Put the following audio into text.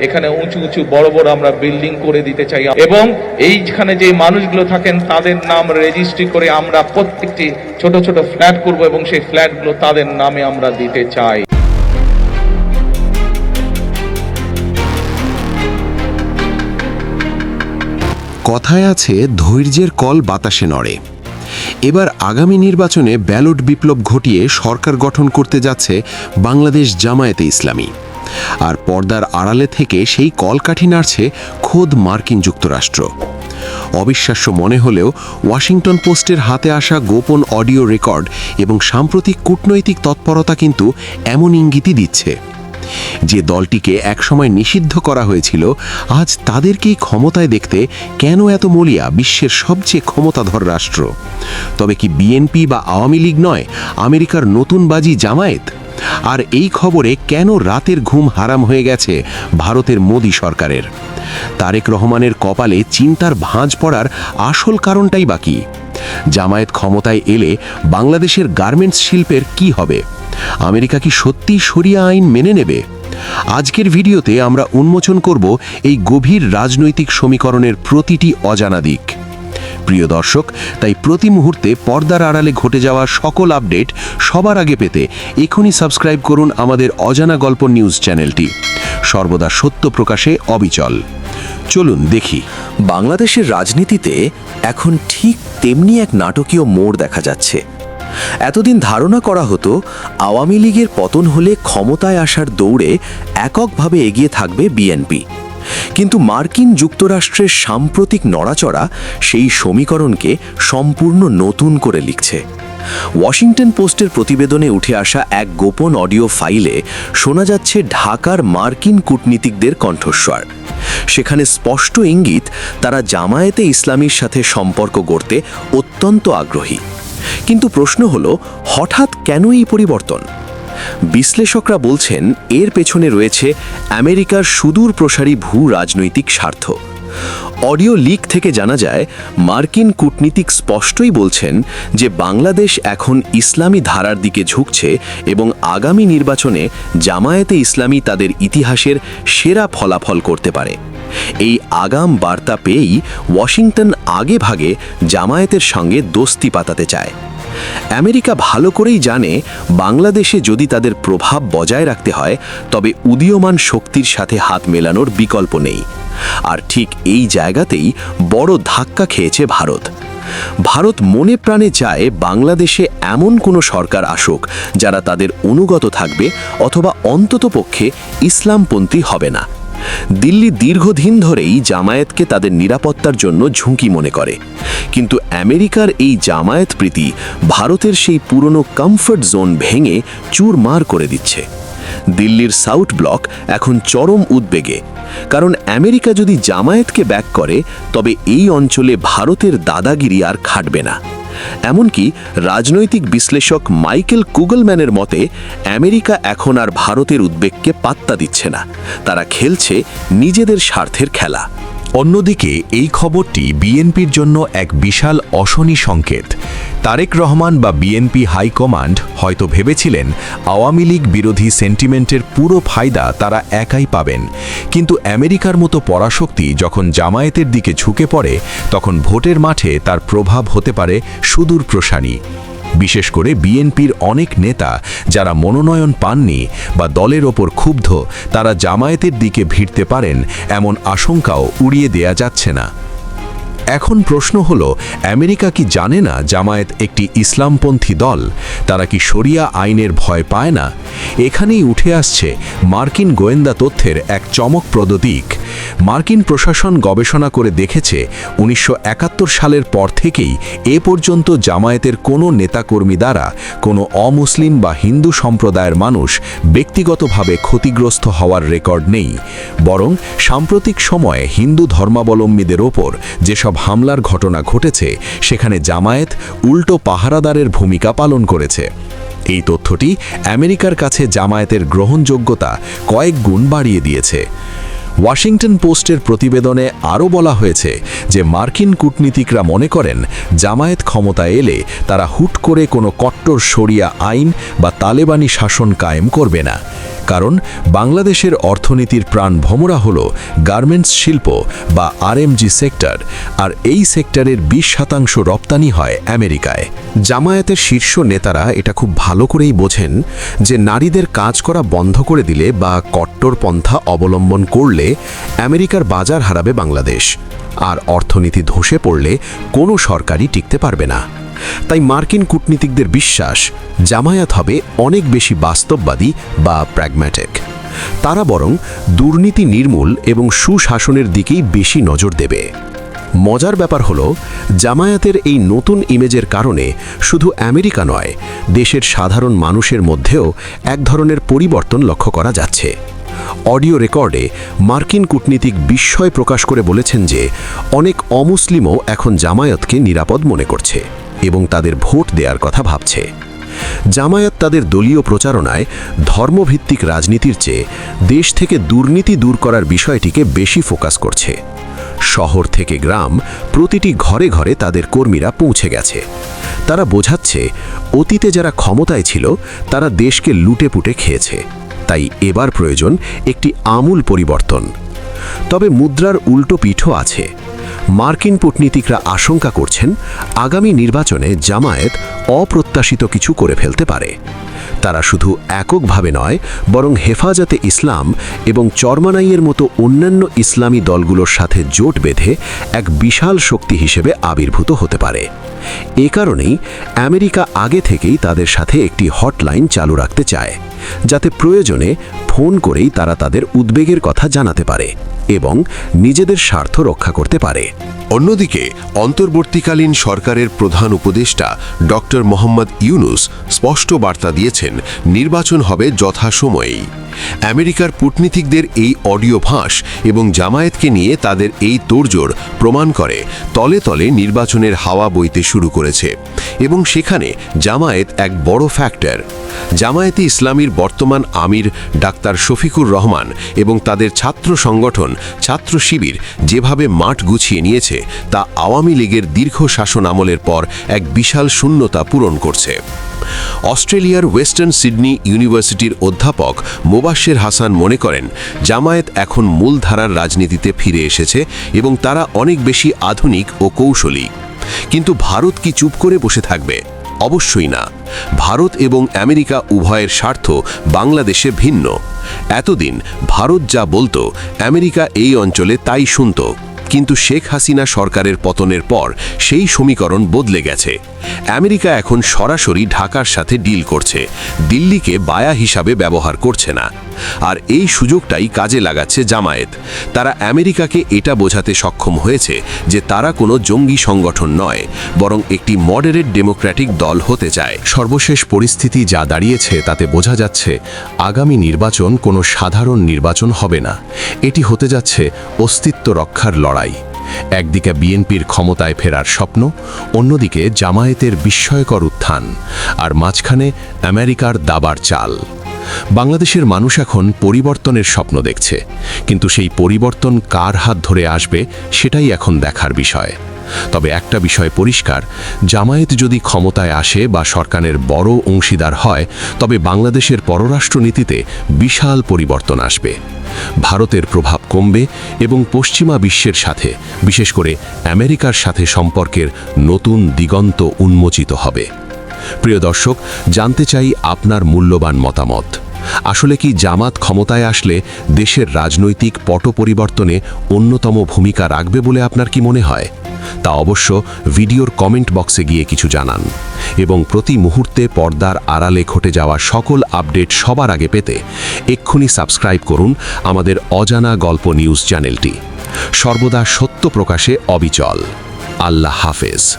এখানে উঁচু উঁচু বড় বড় আমরা বিল্ডিং করে দিতে চাই। এবং এইখানে যে মানুষগুলো থাকেন, তাদের নাম রেজিস্ট্রি করে আমরা প্রত্যেকটি ছোট ছোট ফ্ল্যাট করব এবং সেই ফ্ল্যাটগুলো তাদের নামে আমরা দিতে চাই। কথায় আছে, ধৈর্যের কল বাতাসে নড়ে। এবার আগামী নির্বাচনে ব্যালট বিপ্লব ঘটিয়ে সরকার গঠন করতে যাচ্ছে বাংলাদেশ জামায়াতে ইসলামী। আর পর্দার আড়ালে থেকে সেই কলকাঠি নাড়ছে খোদ মার্কিন যুক্তরাষ্ট্র। অবিশ্বাস্য মনে হলেও ওয়াশিংটন পোস্টের হাতে আসা গোপন অডিও রেকর্ড এবং সাম্প্রতিক কূটনৈতিক তৎপরতা কিন্তু এমন ইঙ্গিতই দিচ্ছে। যে দলটিকে একসময় নিষিদ্ধ করা হয়েছিল, আজ তাদেরকেই ক্ষমতায় দেখতে কেন এত মলিয়া বিশ্বের সবচেয়ে ক্ষমতাধর রাষ্ট্র? তবে কি বিএনপি বা আওয়ামী লীগ নয়, আমেরিকার নতুন বাজি জামায়াত? আর এই খবরে কেন রাতের ঘুম হারাম হয়ে গেছে ভারতের মোদী সরকারের? তারেক রহমানের কপালে চিন্তার ভাঁজ পড়ার আসল কারণটাই বাকি জামায়াত ক্ষমতায় এলে বাংলাদেশের গার্মেন্টস শিল্পের কি হবে? আমেরিকা কি সত্যিই সরিয়া আইন মেনে নেবে? আজকের ভিডিওতে আমরা উন্মোচন করব এই গভীর রাজনৈতিক সমীকরণের প্রতিটি অজানা দিক। প্রিয় দর্শক, তাই প্রতি মুহূর্তে পর্দার আড়ালে ঘটে যাওয়া সকল আপডেট সবার আগে পেতে এখনই সাবস্ক্রাইব করুন আমাদের অজানা গল্প নিউজ চ্যানেলটি। সর্বদা সত্য প্রকাশে অবিচল। চলুন দেখি। বাংলাদেশের রাজনীতিতে এখন ঠিক তেমনি এক নাটকীয় মোড় দেখা যাচ্ছে। এতদিন ধারণা করা হতো, আওয়ামী লীগের পতন হলে ক্ষমতায় আসার দৌড়ে এককভাবে এগিয়ে থাকবে বিএনপি। কিন্তু মার্কিন যুক্তরাষ্ট্রের সাম্প্রতিক নড়াচড়া সেই সমীকরণকে সম্পূর্ণ নতুন করে লিখছে। ওয়াশিংটন পোস্টের প্রতিবেদনে উঠে আসা এক গোপন অডিও ফাইলে শোনা যাচ্ছে ঢাকার মার্কিন কূটনীতিকদের কণ্ঠস্বর। সেখানে স্পষ্ট ইঙ্গিত, তারা জামায়াতে ইসলামীর সাথে সম্পর্ক গড়তে অত্যন্ত আগ্রহী। কিন্তু প্রশ্ন হলো, হঠাৎ কেন এই পরিবর্তন? বিশ্লেষকরা বলছেন, এর পেছনে রয়েছে আমেরিকার সুদূর প্রসারী ভূ রাজনৈতিক স্বার্থ। অডিও লিক থেকে জানা যায়, মার্কিন কূটনীতিক স্পষ্টই বলছেন যে বাংলাদেশ এখন ইসলামী ধারার দিকে ঝুঁকছে এবং আগামী নির্বাচনে জামায়াতে ইসলামী তাদের ইতিহাসের সেরা ফলাফল করতে পারে। এই আগাম বার্তা পেয়েই ওয়াশিংটন আগে ভাগে জামায়াতের সঙ্গে দোস্তি পাতাতে চায়। আমেরিকা ভালো করেই জানে বাংলাদেশে যদি তাদের প্রভাব বজায় রাখতে হয়, তবে উদীয়মান শক্তির সাথে হাত মেলানোর বিকল্প নেই। আর ঠিক এই জায়গাতেই বড় ধাক্কা খেয়েছে ভারত। ভারত মনে প্রাণে চায় বাংলাদেশে এমন কোনো সরকার আসুক, যারা তাদের অনুগত থাকবে অথবা অন্ততপক্ষে ইসলামপন্থী হবে না। দিল্লি দীর্ঘদিন ধরেই জামায়াতকে তাদের নিরাপত্তার জন্য ঝুঁকি মনে করে। কিন্তু আমেরিকার এই জামায়াত প্রীতি ভারতের সেই পুরনো কমফর্ট জোন ভেঙে চুরমার করে দিচ্ছে। দিল্লির সাউথ ব্লক এখন চরম উদ্বেগে। কারণ আমেরিকা যদি জামায়াতকে ব্যাক করে, তবে এই অঞ্চলে ভারতের দাদাগিরি আর খাটবে না। এমনকি রাজনৈতিক বিশ্লেষক মাইকেল কুগলম্যানের মতে, আমেরিকা এখন আর ভারতের উদ্বেগকে পাত্তা দিচ্ছে না। তারা খেলছে নিজেদের স্বার্থের খেলা। অন্যদিকে, এই খবরটি বিএনপির জন্য এক বিশাল অশনি সংকেত। তারেক রহমান বা বিএনপি হাইকমান্ড হয়তো ভেবেছিলেন, আওয়ামী লীগ বিরোধী সেন্টিমেন্টের পুরো ফায়দা তারা একাই পাবেন। কিন্তু আমেরিকার মতো পরাশক্তি যখন জামায়াতের দিকে ঝুঁকে পড়ে, তখন ভোটের মাঠে তার প্রভাব হতে পারে সুদূর প্রসারী বিশেষ করে বিএনপির অনেক নেতা যারা মনোনয়ন পাননি বা দলের ওপর ক্ষুব্ধ, তারা জামায়াতের দিকে ভিড়তে পারেন এমন আশঙ্কাও উড়িয়ে দেয়া যাচ্ছে না। এখন প্রশ্ন হল, আমেরিকা কি জানে না জামায়াত একটি ইসলামপন্থী দল? তারা কি শরিয়া আইনের ভয় পায় না? এখানেই উঠে আসছে মার্কিন গোয়েন্দা তথ্যের এক চমকপ্রদ দিক। মার্কিন প্রশাসন গবেষণা করে দেখেছে, উনিশশো একাত্তর সালের পর থেকেই এ পর্যন্ত জামায়াতের কোনো নেতাকর্মী দ্বারা কোনো অমুসলিম বা হিন্দু সম্প্রদায়ের মানুষ ব্যক্তিগতভাবে ক্ষতিগ্রস্ত হওয়ার রেকর্ড নেই। বরং সাম্প্রতিক সময়ে হিন্দু ধর্মাবলম্বীদের ওপর যেসব হামলার ঘটনা ঘটেছে, সেখানে জামায়াত উল্টো পাহারাদারের ভূমিকা পালন করেছে। এই তথ্যটি আমেরিকার কাছে জামায়াতের গ্রহণযোগ্যতা কয়েক গুণ বাড়িয়ে দিয়েছে। ওয়াশিংটন পোস্টের প্রতিবেদনে আরও বলা হয়েছে যে মার্কিন কূটনীতিকরা মনে করেন, জামায়াত ক্ষমতা এলে তারা হুট করে কোনো কট্টর শরিয়া আইন বা তালেবানি শাসন কায়েম করবে না। কারণ বাংলাদেশের অর্থনীতির প্রাণ ভমরা হল গার্মেন্টস শিল্প বা আরএমজি সেক্টর, আর এই সেক্টরের বিশ শতাংশ রপ্তানি হয় আমেরিকায়। জামায়াতের শীর্ষ নেতারা এটা খুব ভালো করেই বোঝেন যে নারীদের কাজ করা বন্ধ করে দিলে বা কট্টরপন্থা অবলম্বন করলে আমেরিকার বাজার হারাবে বাংলাদেশ, আর অর্থনীতি ধসে পড়লে কোনো সরকারই টিকতে পারবে না। তাই মার্কিন কূটনীতিকদের বিশ্বাস জামায়াত হবে অনেক বেশি বাস্তববাদী বা প্র্যাগম্যাটিক। তারা বরং দুর্নীতি নির্মূল এবং সুশাসনের দিকেই বেশি নজর দেবে। মজার ব্যাপার হলো, জামায়াতের এই নতুন ইমেজের কারণে শুধু আমেরিকা নয়, দেশের সাধারণ মানুষের মধ্যেও এক ধরনের পরিবর্তন লক্ষ্য করা যাচ্ছে। অডিও রেকর্ডে মার্কিন কূটনীতিক বিস্ময় প্রকাশ করে বলেছেন যে, অনেক অমুসলিমও এখন জামায়াতকে নিরাপদ মনে করছে। এবং তাদের ভোট দেওয়ার কথা ভাবছে। জামায়াত তাদের দলীয় প্রচারণায় ধর্মভিত্তিক রাজনীতির চেয়ে দেশ থেকে দুর্নীতি দূর করার বিষয়টিকে বেশি ফোকাস করছে। শহর থেকে গ্রাম প্রতিটি ঘরে ঘরে তাদের কর্মীরা পৌঁছে গেছে। তারা বোঝাচ্ছে, অতীতে যারা ক্ষমতায় ছিল, তারা দেশকে লুটে পুটে খেয়েছে। তাই এবার প্রয়োজন একটি আমূল পরিবর্তন। তবে মুদ্রার উল্টো পিঠও আছে। মার্কিন কূটনীতিকরা আশঙ্কা করছেন আগামী নির্বাচনে জামায়াত অপ্রত্যাশিত কিছু করে ফেলতে পারে। তারা শুধু এককভাবে নয়, বরং হেফাজতে ইসলাম এবং চরমানাইয়ের মতো অন্যান্য ইসলামী দলগুলোর সাথে জোট বেঁধে এক বিশাল শক্তি হিসেবে আবির্ভূত হতে পারে। এ কারণেই আমেরিকা আগে থেকেই তাদের সাথে একটি হটলাইন চালু রাখতে চায়, যাতে প্রয়োজনে ফোন করেই তারা তাদের উদ্বেগের কথা জানাতে পারে। এবং নিজেদের স্বার্থ রক্ষা করতে পারে। অন্যদিকে, অন্তর্বর্তীকালীন সরকারের প্রধান উপদেষ্টা ডক্টর মোহাম্মদ ইউনুস স্পষ্ট বার্তা দিয়েছেন, নির্বাচন হবে যথাসময়েই। আমেরিকার কূটনীতিকদের এই অডিও ফাঁস এবং জামায়াতকে নিয়ে তাদের এই তোড়জোড় প্রমাণ করে, তলে তলে নির্বাচনের হাওয়া বইতে শুরু করেছে এবং সেখানে জামায়াত এক বড় ফ্যাক্টর জামায়াতে ইসলামীর বর্তমান আমির ডাক্তার শফিকুর রহমান এবং তাদের ছাত্র সংগঠন ছাত্র শিবির যেভাবে মাঠ গুছিয়ে নিয়েছে তা আওয়ামী লীগের দীর্ঘ শাসন আমলের পর এক বিশাল শূন্যতা পূরণ করছে। অস্ট্রেলিয়ার ওয়েস্টার্ন সিডনি ইউনিভার্সিটির অধ্যাপক মোবাশ্বের হাসান মনে করেন, জামায়াত এখন মূলধারার রাজনীতিতে ফিরে এসেছে এবং তারা অনেক বেশি আধুনিক ও কৌশলী। কিন্তু ভারত কি চুপ করে বসে থাকবে? অবশ্যই না। ভারত এবং আমেরিকা উভয়ের স্বার্থ বাংলাদেশে ভিন্ন। এতদিন ভারত যা বলতো, আমেরিকা এই অঞ্চলে তাই শুনত। কিন্তু শেখ হাসিনা সরকারের পতনের পর সেই সমীকরণ বদলে গেছে। আমেরিকা এখন সরাসরি ঢাকার সাথে ডিল করছে। দিল্লিকে বায়া হিসাবে ব্যবহার করছে না। আর এই সুযোগটাই কাজে লাগাচ্ছে জামায়াত। তারা আমেরিকাকে এটা বোঝাতে সক্ষম হয়েছে যে তারা কোনো জঙ্গি সংগঠন নয়, বরং একটি মডারেট ডেমোক্র্যাটিক দল হতে চায়। সর্বশেষ পরিস্থিতি যা দাঁড়িয়েছে তাতে বোঝা যাচ্ছে আগামী নির্বাচন কোনো সাধারণ নির্বাচন হবে না। এটি হতে যাচ্ছে অস্তিত্ব রক্ষার লড়াই। একদিকে বিএনপির ক্ষমতায় ফেরার স্বপ্ন অন্যদিকে জামায়াতের বিস্ময়কর উত্থান আর মাঝখানে আমেরিকার দাবার চাল। বাংলাদেশের মানুষ এখন পরিবর্তনের স্বপ্ন দেখছে। কিন্তু সেই পরিবর্তন কার হাত ধরে আসবে, সেটাই এখন দেখার বিষয়। তবে একটা বিষয় পরিষ্কার, জামায়াত যদি ক্ষমতায় আসে বা সরকারের বড় অংশীদার হয়, তবে বাংলাদেশের পররাষ্ট্রনীতিতে বিশাল পরিবর্তন আসবে। ভারতের প্রভাব কমবে এবং পশ্চিমা বিশ্বের সাথে, বিশেষ করে আমেরিকার সাথে সম্পর্কের নতুন দিগন্ত উন্মোচিত হবে। প্রিয় দর্শক, জানতে চাই আপনার মূল্যবান মতামত। আসলে কি জামাত ক্ষমতায় আসলে দেশের রাজনৈতিক পট পরিবর্তনে অন্যতম ভূমিকা রাখবে বলে আপনার কি মনে হয়? তা অবশ্য ভিডিওর কমেন্ট বক্সে গিয়ে কিছু জানান। এবং প্রতি মুহূর্তে পর্দার আড়ালে ঘটে যাওয়া সকল আপডেট সবার আগে পেতে এক্ষুনি সাবস্ক্রাইব করুন আমাদের অজানা গল্প নিউজ চ্যানেলটি। সর্বদা সত্য প্রকাশে অবিচল। আল্লাহ হাফেজ।